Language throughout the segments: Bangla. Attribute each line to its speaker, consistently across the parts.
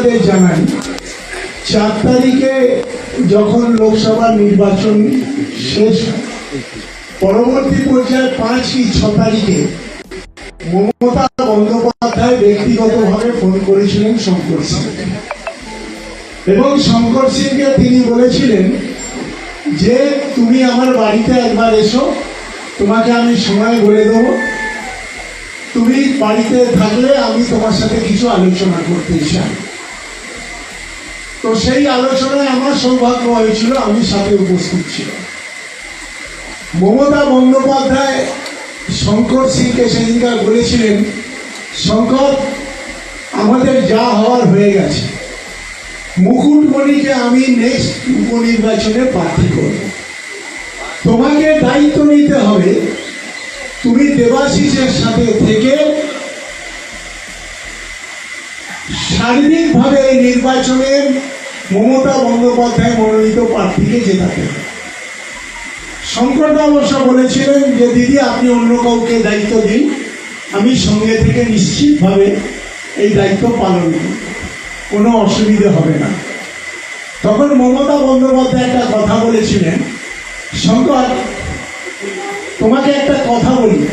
Speaker 1: আপনাদের জানাই চার তারিখে যখন লোকসভা নির্বাচন শেষ পরবর্তী পর্যায়ে পাঁচ কি ছ তারিখে মমতা বন্দ্যোপাধ্যায় ব্যক্তিগতভাবে ফোন করেছিলেন শঙ্কর সিং এবং শঙ্কর সিংকে তিনি বলেছিলেন যে, তুমি আমার বাড়িতে একবার এসো, তোমাকে আমি সময় বলে দেবো। তুমি বাড়িতে থাকলে আমি তোমার সাথে কিছু আলোচনা করতে চাই। তো সেই আলোচনায় আমার সৌভাগ্য হয়েছিল, আমি সাথে উপস্থিত ছিলাম। মমতা বন্দ্যোপাধ্যায়, শঙ্কর সিংকে সেদিনকার বলেছিলেন, শঙ্কর, আমাদের যা হওয়ার হয়ে গেছে। মুকুটমণিকে আমি নেক্সট উপনির্বাচনে প্রার্থী করব। তোমাকে দায়িত্ব নিতে হবে। তুমি দেবাশিসের সাথে থেকে সার্বিকভাবে এই নির্বাচনে মমতা বন্দ্যোপাধ্যায় মনোনীত প্রার্থীকে জেতাতে হবে শঙ্কর অবশ্য বলেছিলেন যে, দিদি, আপনি অন্য কাউকে দায়িত্ব দিন। আমি সঙ্গে থেকে নিশ্চিতভাবে এই দায়িত্ব পালন করব। কোনো অসুবিধে হবে না। তখন মমতা বন্দ্যোপাধ্যায় একটা কথা বলেছিলেন, শঙ্কর, তোমাকে একটা কথা বলি।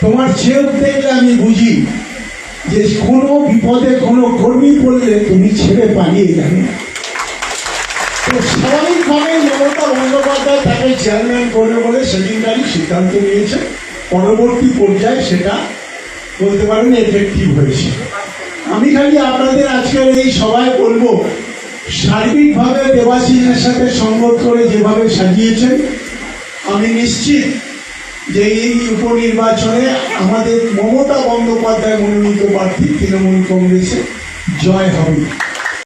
Speaker 1: তোমার চেয়ে দেখলে আমি বুঝি। যে কোনো বিপদে কোনো কর্মী পড়লে তুমি ছেড়ে পালিয়ে যাবে। তো স্বাভাবিকভাবে মমতা বন্দ্যোপাধ্যায় তাকে চেয়ারম্যান করবে বলে সেদিনকারই সিদ্ধান্ত নিয়েছে। পরবর্তী পর্যায়ে সেটা বলতে পারেন এফেক্টিভ হয়েছে। আমি খালি আপনাদের আজকের এই সভায় বলব, সার্বিকভাবে দেবাশিসের সাথে সঙ্গত করে যেভাবে সাজিয়েছেন, আমি নিশ্চিত যে এই উপনির্বাচনে আমাদের মমতা বন্দ্যোপাধ্যায় মনোনীত প্রার্থী তৃণমূল কংগ্রেসে জয় হবে।